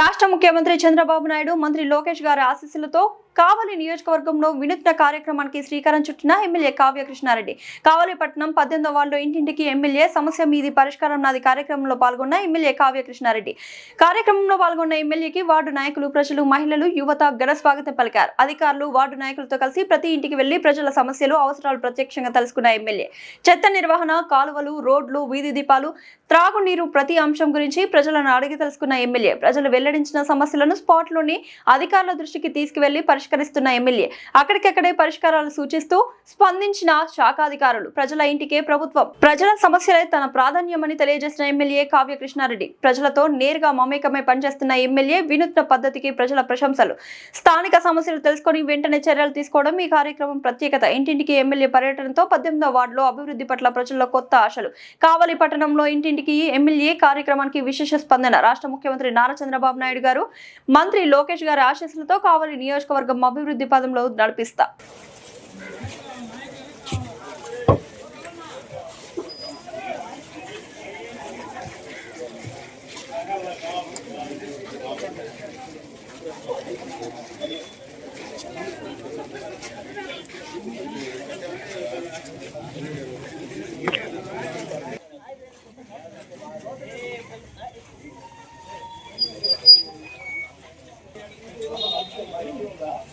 రాష్ట్ర ముఖ్యమంత్రి చంద్రబాబు నాయుడు మంత్రి లోకేష్ గారి ఆశీస్సులతో కావలి నియోజకవర్గంలో వినూత్న కార్యక్రమానికి శ్రీకారం చుట్టిన ఎమ్మెల్యే కావ్య కృష్ణారెడ్డి. కావలిపట్నం పద్దెనిమిదో వార్డులో ఇంటింటికి ఎమ్మెల్యే సమస్య మీది పరిష్కారం నాది కార్యక్రమంలో పాల్గొన్న ఎమ్మెల్యే కావ్య కృష్ణారెడ్డి. కార్యక్రమంలో పాల్గొన్న ఎమ్మెల్యేకి వార్డు నాయకులు ప్రజలు మహిళలు యువత ఘన స్వాగతం పలికారు. అధికారులు వార్డు నాయకులతో కలిసి ప్రతి ఇంటికి వెళ్ళి ప్రజల సమస్యలు అవసరాలు ప్రత్యక్షంగా తెలుసుకున్న ఎమ్మెల్యే. చెత్త నిర్వహణ కాలువలు రోడ్లు వీధి దీపాలు త్రాగునీరు ప్రతి అంశం గురించి ప్రజలను అడిగి తెలుసుకున్న ఎమ్మెల్యే. ప్రజలు వెల్లడించిన సమస్యలను స్పాట్లోని అధికారుల దృష్టికి తీసుకువెళ్ళి పరిష్కరిస్తున్న ఎమ్మెల్యే. అక్కడికక్కడే పరిష్కారాలు సూచిస్తూ స్పందించిన శాఖాధికారులు ప్రజల ఇంటికే ప్రభుత్వం. ప్రజల సమస్యలే తన ప్రాధాన్యమని తెలియజేసిన ఎమ్మెల్యే కావ్య కృష్ణారెడ్డి ప్రజలతో నేరుగా మమేకమై పనిచేస్తున్న ఎమ్మెల్యే వినూత్న పద్ధతికి ప్రజల ప్రశంసలు. స్థానిక సమస్యలు తెలుసుకొని వెంటనే చర్యలు తీసుకోవడం ఈ కార్యక్రమం ప్రత్యేకత. ఇంటింటికి ఎమ్మెల్యే పర్యటనతో పద్దెనిమిదో వార్డులో అభివృద్ధి పట్ల ప్రజల్లో కొత్త ఆశలు. కావలి పట్టణంలో ఇంటింటికి ఎమ్మెల్యే కార్యక్రమానికి విశేష స్పందన. రాష్ట్ర ముఖ్యమంత్రి నారా చంద్రబాబు నాయుడు గారు మంత్రి లోకేష్ గారి ఆశీస్సులతో కావలి నియోజకవర్గం అభివృద్ధి పదంలో నడిపిస్తా. Vai, vai, vai.